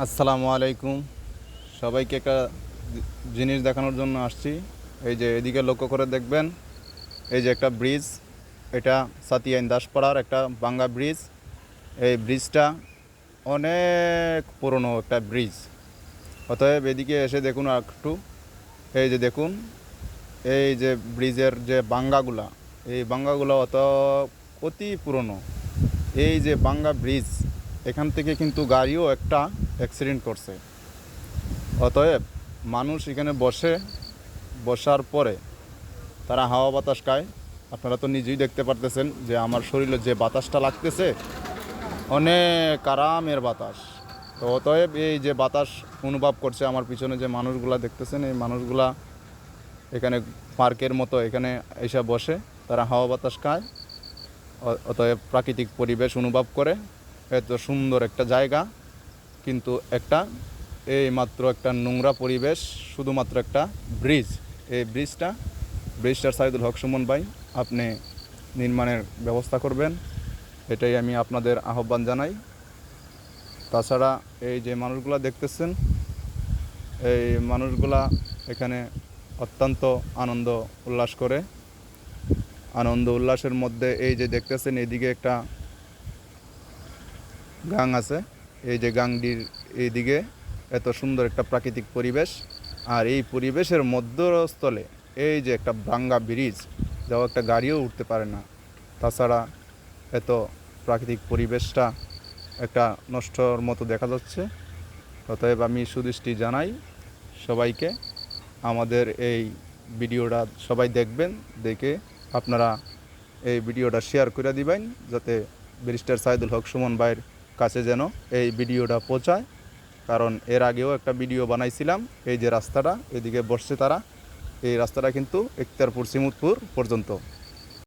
আসসালামু আলাইকুম। সবাইকে একটা জিনিস দেখানোর জন্য আসছি। এই যে এদিকে লক্ষ্য করে দেখবেন, এই যে একটা ব্রিজ, এটা সাতিয়াইন দাসপাড়ার একটা বাঙ্গা ব্রিজ। এই ব্রিজটা অনেক পুরনো একটা ব্রিজ। অতএব এদিকে এসে দেখুন একটু। এই যে দেখুন, এই যে ব্রিজের যে বাঙ্গাগুলা, এই বাঙ্গাগুলো অত অতি পুরনো। এই যে বাঙ্গা ব্রিজ এখান থেকে কিন্তু গাড়িও একটা অ্যাক্সিডেন্ট করছে। অতএব মানুষ এখানে বসে, বসার পরে তারা হাওয়া বাতাস খায়। আপনারা তো নিজেই দেখতে পারতেছেন যে আমার শরীরে যে বাতাসটা লাগতেছে, অনেক আরামের বাতাস। তো অতএব এই যে বাতাস অনুভব করছে আমার পিছনে যে মানুষগুলা দেখতেছেন, এই মানুষগুলা এখানে পার্কের মতো এখানে এসে বসে, তারা হাওয়া বাতাস খায়। অতএব প্রাকৃতিক পরিবেশ অনুভব করে। এত সুন্দর একটা জায়গা, কিন্তু একটা এই মাত্র একটা নোংরা পরিবেশ, শুধুমাত্র একটা ব্রিজ। এই ব্রিজটা, ব্রিজটার সাইদুল হক সুমন ভাই, আপনি নির্মাণের ব্যবস্থা করবেন, এটাই আমি আপনাদের আহ্বান জানাই। তাছাড়া এই যে মানুষগুলা দেখতেছেন, এই মানুষগুলা এখানে অত্যন্ত আনন্দ উল্লাস করে। আনন্দ উল্লাসের মধ্যে এই যে দেখতেছেন, এদিকে একটা গাং আছে। এই যে গাংটির এইদিকে এত সুন্দর একটা প্রাকৃতিক পরিবেশ। আর এই পরিবেশের মধ্যস্থলে এই যে একটা ভাঙ্গা ব্রিজ যাও একটা গাড়িও উঠতে পারে না। তাছাড়া এত প্রাকৃতিক পরিবেশটা একটা নষ্টর মতো দেখা যাচ্ছে। অতএব আমি সুদৃষ্টি জানাই সবাইকে। আমাদের এই ভিডিওটা সবাই দেখবেন, দেখে আপনারা এই ভিডিওটা শেয়ার করে দিবেন, যাতে ব্যারিস্টার সাইদুল হক সুমন ভাইয়ের কাছে যেন এই ভিডিওটা পৌঁছায়। কারণ এর আগেও একটা ভিডিও বানাইছিলাম, এই যে রাস্তাটা, এদিকে বসছে তারা। এই রাস্তাটা কিন্তু একতারপুর সিমুদপুর পর্যন্ত।